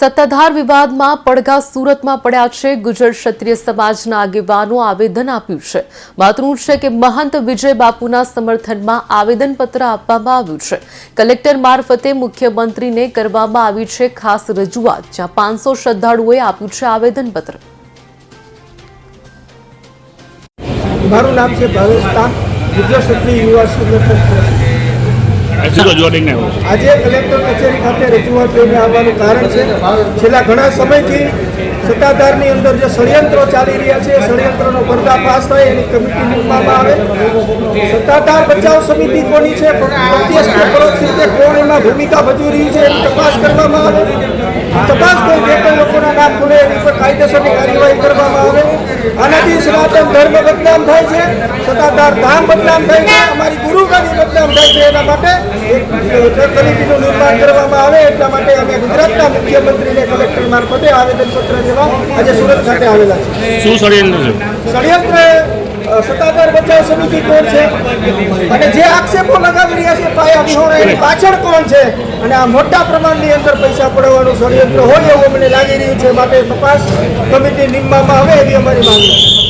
સત્તાધાર વિવાદમાં પડઘા સુરતમાં પડ્યા છે. ગુજર ક્ષત્રિય સમાજના આગેવાનો આવેદન આપ્યું છે. માતૃ છે કે મહંત વિજય બાપુના સમર્થનમાં આવેદનપત્ર આપવામાં આવ્યું છે. કલેક્ટર મારફતે મુખ્યમંત્રીને કરવામાં આવી છે ખાસ રજૂઆત, જ્યાં પાંચસો શ્રદ્ધાળુઓએ આપ્યું છે આવેદનપત્ર. મારું નામ છે ભાવેશ તામ ગુજરાત ક્ષત્રિય યુવા સંગઠન શું રજૂઆત લઈને આવ્યો છે આજે કલેક્ટર કચેરી ખાતે રજૂઆત લઈને આવવાનું કારણ છે. છેલ્લા ઘણા સમયથી સત્તાધારની અંદર જે ષડયંત્રો ચાલી રહ્યા છે ષડયંત્રનો પર્દાફાશ થાય, એની કમિટી મૂકવામાં આવે. સત્તાધાર બચાવ સમિતિ કોની છે? પ્રત્યક્ષ પરોક્ષ રીતે કોણ ભૂમિકા ભજવી રહી છે, એની તપાસ કરવામાં આવે. તપાસ કરી જે કોઈ લોકોના નામ ખુલે, એની પર કાયદેસરની કાર્યવાહી કરવામાં આવે. આનાથી સનાતન ધર્મ બદનામ થાય છે સત્તાધાર ધામ બદનામ થાય છે અમારી ગુરુગાદી બદનામ થાય છે. એના માટે એક નિર્માણ કરવામાં આવે એટલા માટે અમે ગુજરાતના મુખ્યમંત્રીને કલેક્ટર મારફતે આવેદનપત્ર દેવા આજે સુરત ખાતે આવેલા છે શું ષડયંત્ર છે? ષડયંત્ર સત્તાધાર બચાવ સમિતિ કોણ છે? અને જે આક્ષેપો લગાવી રહ્યા છે પાયા વિહોણા એની પાછળ કોણ છે? અને આ મોટા પ્રમાણની અંદર પૈસા પડવાનું ષડયંત્ર હોય એવું મને લાગી રહ્યું છે. માટે તપાસ કમિટી નિમવામાં આવે એવી અમારી માંગણી છે.